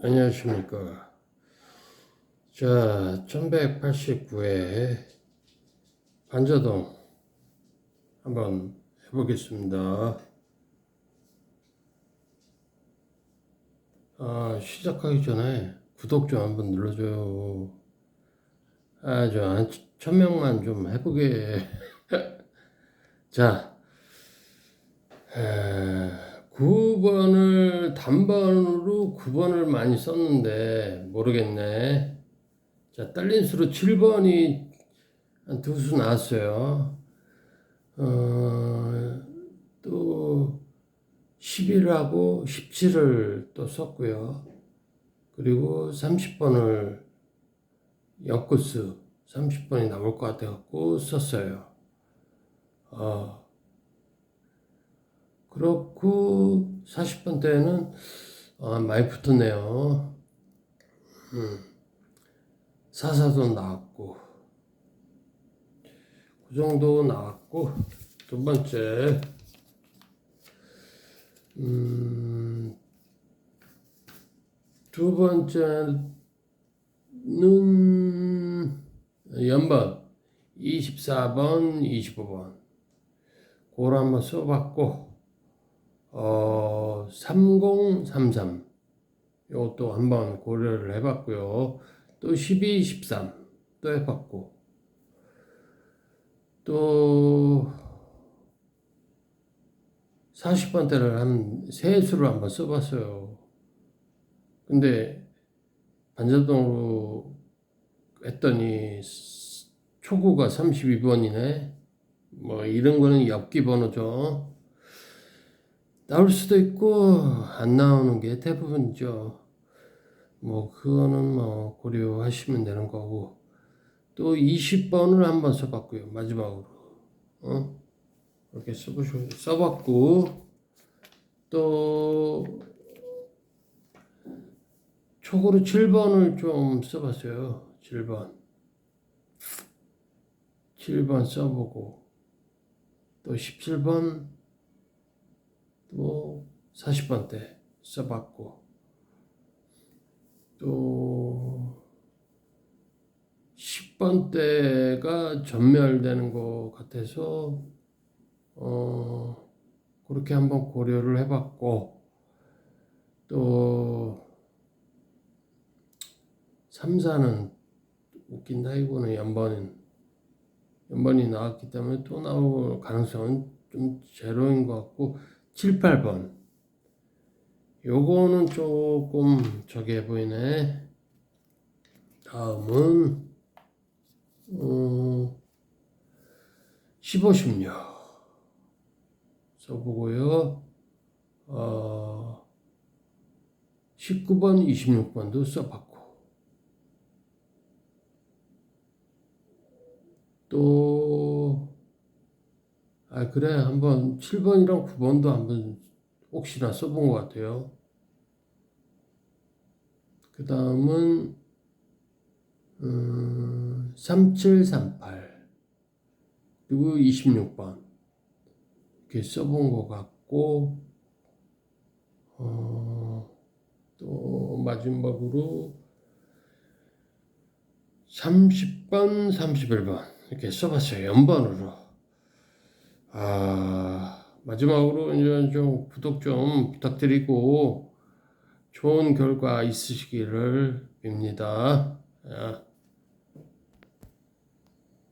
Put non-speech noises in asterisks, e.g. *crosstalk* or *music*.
안녕하십니까. 자, 1189회 반자동 한번 해보겠습니다. 아, 시작하기 전에 구독 좀 한번 눌러줘요. 아, 저, 한 천명만 좀 해보게. *laughs* 자, 에, 9번 을 단번으로 9번을 많이 썼는데 모르겠네. 자, 딸린 수로 7번이 한 두 수 나왔어요. 어, 또 11하고 17을 또 썼고요. 그리고 30번을 연코스 30번이 나올 것 같아갖고 썼어요. 어, 그렇고 40번 때는 아, 많이 붙었네요. 음, 사사도 나왔고. 그 정도 나왔고 두 번째. 음, 두 번째는 연번. 24번, 25번. 그걸 한번 써봤고 어, 3033 이것도 한번 고려를 해봤고요. 또 12, 13또 해봤고 또 40번대를 한 세 수를 한번 써봤어요. 근데 반자동으로 했더니 초구가 32번이네. 뭐 이런 거는 엽기 번호죠. 나올 수도 있고 안 나오는 게 대부분이죠. 뭐 그거는 뭐 고려하시면 되는 거고. 또 20번을 한번 써봤고요 마지막으로. 어? 이렇게 써보시 써봤고. 또 초고로 7번을 좀 써봤어요 7번. 7번 써보고 또 17번 또 40번 때 써봤고 또 10번 때가 전멸되는 것 같아서 어 그렇게 한번 고려를 해봤고 또 3, 4는 웃긴다 이거는 연번은 연번이 나왔기 때문에 또 나올 가능성은 좀 제로인 것 같고 7, 8번. 요거는 조금 저게 보이네. 다음은 어, 15, 16 써보고요. 어, 19번, 26번도 써봤고. 또 아, 그래. 한번 7번이랑 9번도 한번 혹시나 써본 것 같아요. 그 다음은, 음, 3738. 그리고 26번. 이렇게 써본 것 같고, 어, 또 마지막으로 30번, 31번. 이렇게 써봤어요. 연번으로. 아, 마지막으로 이제 좀 구독 좀 부탁드리고 좋은 결과 있으시기를 빕니다.